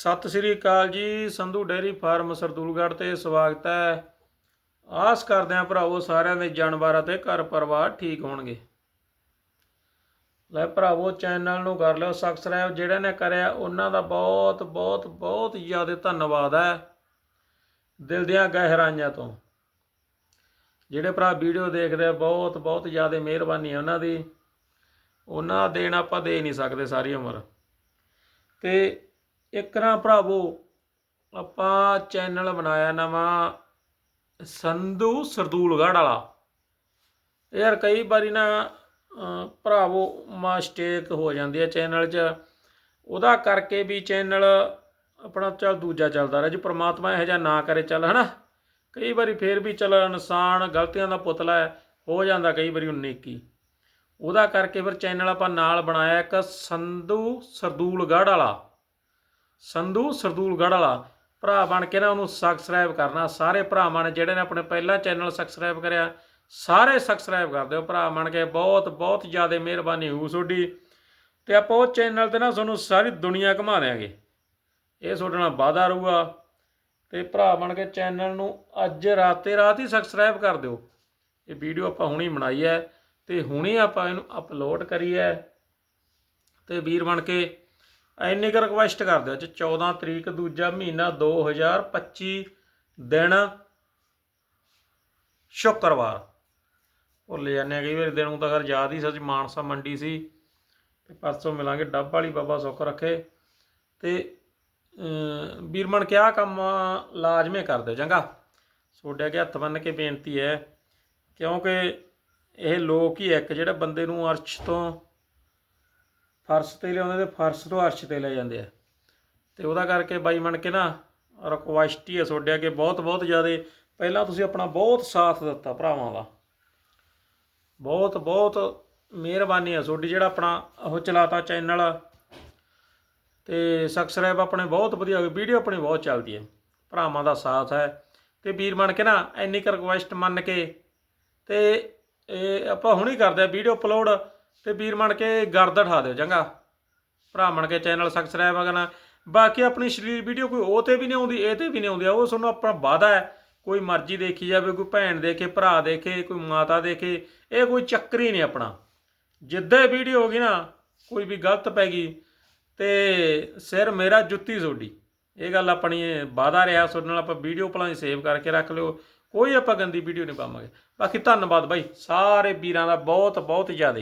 ਸਤਿ ਸ੍ਰੀ ਅਕਾਲ ਜੀ, Sandhu dairy farm Sardulgarh ਤੇ ਸਵਾਗਤ ਹੈ। ਆਸ ਕਰਦੇ ਹਾਂ ਭਰਾਵੋ ਸਾਰਿਆਂ ਦੇ ਜਾਨਵਰਾਂ ਤੇ ਘਰ ਪਰਿਵਾਰ ਠੀਕ ਹੋਣਗੇ। ਲੈ ਭਰਾਵੋ, ਚੈਨਲ ਨੂੰ ਕਰ ਲਿਓ ਸਬਸਕ੍ਰਾਈਬ ਜਿਹੜੇ ਨੇ ਕਰਿਆ ਉਹਨਾਂ ਦਾ ਬਹੁਤ ਬਹੁਤ ਬਹੁਤ ਜ਼ਿਆਦਾ ਧੰਨਵਾਦ ਹੈ। ਦਿਲ ਦੀਆਂ ਗਹਿਰਾਈਆਂ ਤੋਂ। ਜਿਹੜੇ ਭਰਾ ਵੀਡੀਓ ਦੇਖਦੇ ਆ, ਬਹੁਤ ਬਹੁਤ ਜ਼ਿਆਦਾ ਮਿਹਰਬਾਨੀ ਹੈ ਉਹਨਾਂ ਦੀ। ਉਹਨਾਂ ਦੇਣ ਆਪਾਂ ਦੇ ਨਹੀਂ ਸਕਦੇ, ਸਾਰੀ ਉਮਰ। ਤੇ ਇੱਕ ਨਾ ਭਰਾਵੋ, ਆਪਾਂ ਚੈਨਲ ਬਣਾਇਆ ਨਵਾਂ ਸੰਧੂ ਸਰਦੂਲਗੜ੍ਹ ਵਾਲਾ। ਯਾਰ ਕਈ ਵਾਰੀ ਨਾ ਭਰਾਵੋ ਮਿਸਟੇਕ ਹੋ ਜਾਂਦੀ ਹੈ ਚੈਨਲ 'ਚ। ਉਹਦਾ ਕਰਕੇ ਵੀ ਚੈਨਲ ਆਪਣਾ ਚੱਲ ਦੂਜਾ ਚੱਲਦਾ ਰਿਹਾ, ਜੀ ਪ੍ਰਮਾਤਮਾ ਇਹੋ ਜਿਹਾ ਨਾ ਕਰੇ, ਚੱਲ ਹਨਾ। ਕਈ ਵਾਰੀ ਫੇਰ ਵੀ ਚੱਲ ਇਨਸਾਨ ਗਲਤੀਆਂ ਦਾ ਪੁਤਲਾ ਹੈ, ਹੋ ਜਾਂਦਾ ਕਈ ਵਾਰੀ 19 ਕੀ। ਉਹਦਾ ਕਰਕੇ ਫਿਰ ਚੈਨਲ ਆਪਾਂ ਨਾਲ ਬਣਾਇਆ ਇੱਕ ਸੰਧੂ ਸਰਦੂਲਗੜ੍ਹ ਵਾਲਾ। ਸੰਧੂ ਸਰਦੂਲਗੜ੍ਹ ਵਾਲਾ। ਭਰਾ ਬਣ ਕੇ ਨਾ ਉਹਨੂੰ ਸਬਸਕ੍ਰਾਈਬ ਕਰਨਾ। ਸਾਰੇ ਭਰਾਵਾਂ ਨੇ ਜਿਹੜੇ ਨੇ ਆਪਣੇ ਪਹਿਲਾ ਚੈਨਲ ਸਬਸਕ੍ਰਾਈਬ ਕਰਿਆ, ਸਾਰੇ ਸਬਸਕ੍ਰਾਈਬ ਕਰ ਦਿਓ। ਭਰਾ ਬਣ ਕੇ ਬਹੁਤ ਬਹੁਤ ਜ਼ਿਆਦਾ ਮਿਹਰਬਾਨੀ ਹੋਊ ਤੁਹਾਡੀ। ਤੇ ਆਪਾਂ ਉਹ ਚੈਨਲ ਤੇ ਨਾ ਤੁਹਾਨੂੰ ਸਾਰੀ ਦੁਨੀਆ ਘੁਮਾ ਦਿਆਂਗੇ। ਇਹ ਤੁਹਾਡੇ ਨਾਲ ਵਾਅਦਾ ਰਹੂਗਾ। ਤੇ ਭਰਾ ਬਣ ਕੇ ਚੈਨਲ ਨੂੰ ਅੱਜ ਰਾਤੇ ਰਾਤ ਹੀ ਸਬਸਕ੍ਰਾਈਬ ਕਰ ਦਿਓ। ਇਹ ਵੀਡੀਓ ਆਪਾਂ ਹੁਣੀ ਬਣਾਈ ਹੈ ਤੇ ਹੁਣੇ ਆਪਾਂ ਇਹਨੂੰ ਅਪਲੋਡ ਕਰੀ ਹੈ। ਤੇ ਵੀਰ ਬਣ ਕੇ ਇੰਨੀ ਕੁ ਰਿਕੁਐਸਟ ਕਰ ਦਿਓ ਅੱਜ 14 ਤਰੀਕ, ਦੂਜਾ ਮਹੀਨਾ 2025 ਦਿਨ ਸ਼ੁੱਕਰਵਾਰ। ਭੁੱਲ ਜਾਂਦੇ ਆ, ਕਈ ਵਾਰੀ ਦਿਨ ਨੂੰ ਤਾਂ ਖਰ ਯਾਦ ਹੀ ਸੱਚ ਮਾਨਸਾ ਮੰਡੀ ਸੀ, ਤੇ ਪਰਸੋਂ ਮਿਲਾਂਗੇ, ਡੱਬ ਵਾਲੀ ਬਾਬਾ ਸੁੱਖ ਰੱਖੇ। ਤੇ ਵੀਰਮਨ ਵੀਰ ਕੰਮ ਲਾਜ਼ਮੀ ਕਰ ਦਿਓ ਚੰਗਾ? ਤੁਹਾਡੇ ਅੱਗੇ ਹੱਥ ਬੰਨ ਕੇ ਬੇਨਤੀ ਹੈ, ਕਿਉਂਕਿ ਇਹ ਲੋਕ ਹੀ ਇੱਕ, ਜਿਹੜੇ ਬੰਦੇ ਨੂੰ ਅਰਸ਼ ਤੋਂ ਫਰਸ਼ ਤੇ ਲਿਆਉਂਦੇ ਤੇ ਫਰਸ਼ ਤੋਂ ਅਰਸ਼ ਤੇ ਲੈ ਜਾਂਦੇ ਆ। ਤੇ ਉਹਦਾ ਕਰਕੇ ਬਾਈ ਬਣ ਕੇ ਨਾ ਰਿਕੁਐਸਟ ਹੀ ਹੈ ਤੁਹਾਡੇ ਅੱਗੇ ਬਹੁਤ ਬਹੁਤ ਜ਼ਿਆਦਾ। ਪਹਿਲਾਂ ਤੁਸੀਂ ਆਪਣਾ ਬਹੁਤ ਸਾਥ ਦਿੱਤਾ ਭਰਾਵਾਂ ਦਾ। ਬਹੁਤ ਬਹੁਤ ਮਿਹਰਬਾਨੀ ਹੈ ਤੁਹਾਡੀ ਜਿਹੜਾ ਆਪਣਾ ਉਹ ਚਲਾਤਾ ਚੈਨਲ। ਤੇ ਸਬਸਕ੍ਰਾਈਬ ਆਪਣੇ ਬਹੁਤ ਵਧੀਆ ਹੋ ਗਏ ਵੀਡੀਓ ਆਪਣੀ ਬਹੁਤ ਚੱਲਦੀ ਹੈ ਭਰਾਵਾਂ ਦਾ ਸਾਥ ਹੈ। ਤੇ ਵੀਰ ਬਣ ਕੇ ਨਾ ਇੰਨੀ ਕੁ ਰਿਕੁਐਸਟ ਮੰਨ ਕੇ ਤੇ ਇਹ ਆਪਾਂ ਹੁਣੀ ਕਰਦੇ ਆ ਵੀਡੀਓ ਅਪਲੋਡ ਤੇ ਵੀਰ ਬਣ ਕੇ ਗਰਦ ਉਠਾ ਦਿਓ ਚੰਗਾ। ਭਰਾ ਬਣ ਕੇ ਚੈਨਲ ਸਬਸਕ੍ਰਾਈਬ ਕਰਨਾ। ਬਾਕੀ ਆਪਣੀ ਸ਼ਰੀਰ ਵੀਡੀਓ ਕੋਈ ਉਹ ਤੇ ਵੀ ਨਹੀਂ ਆਉਂਦੀ, ਇਹ ਤੇ ਵੀ ਨਹੀਂ ਆਉਂਦੀ ਉਹ ਤੁਹਾਨੂੰ ਆਪਣਾ ਵਾਦਾ ਹੈ। ਕੋਈ ਮਰਜ਼ੀ ਦੇਖੀ ਜਾਵੇ, ਕੋਈ ਭੈਣ ਦੇਖੇ, ਭਰਾ ਦੇਖੇ, ਕੋਈ ਮਾਤਾ ਦੇਖੇ, ਇਹ ਕੋਈ ਚੱਕਰ ਹੀ ਨਹੀਂ ਆਪਣਾ। ਜਿੱਦਾਂ ਵੀਡੀਓ ਹੋ ਗਈ ਨਾ, ਕੋਈ ਵੀ ਗਲਤ ਪੈ ਗਈ, ਤੇ ਸਿਰ ਮੇਰਾ ਜੁੱਤੀ ਤੁਹਾਡੀ ਇਹ ਗੱਲ ਆਪਣੀ ਇਹ ਵਾਦਾ ਰਿਹਾ, ਤੁਹਾਡੇ ਨਾਲ ਆਪਾਂ ਵੀਡੀਓ ਭਲਾਂ ਸੇਵ ਕਰਕੇ ਰੱਖ ਲਿਓ। ਕੋਈ ਆਪਾਂ ਗੰਦੀ ਵੀਡੀਓ ਨਹੀਂ ਪਾਵਾਂਗੇ। ਬਾਕੀ ਧੰਨਵਾਦ ਬਾਈ, ਸਾਰੇ ਵੀਰਾਂ ਦਾ ਬਹੁਤ ਬਹੁਤ ਜ਼ਿਆਦਾ।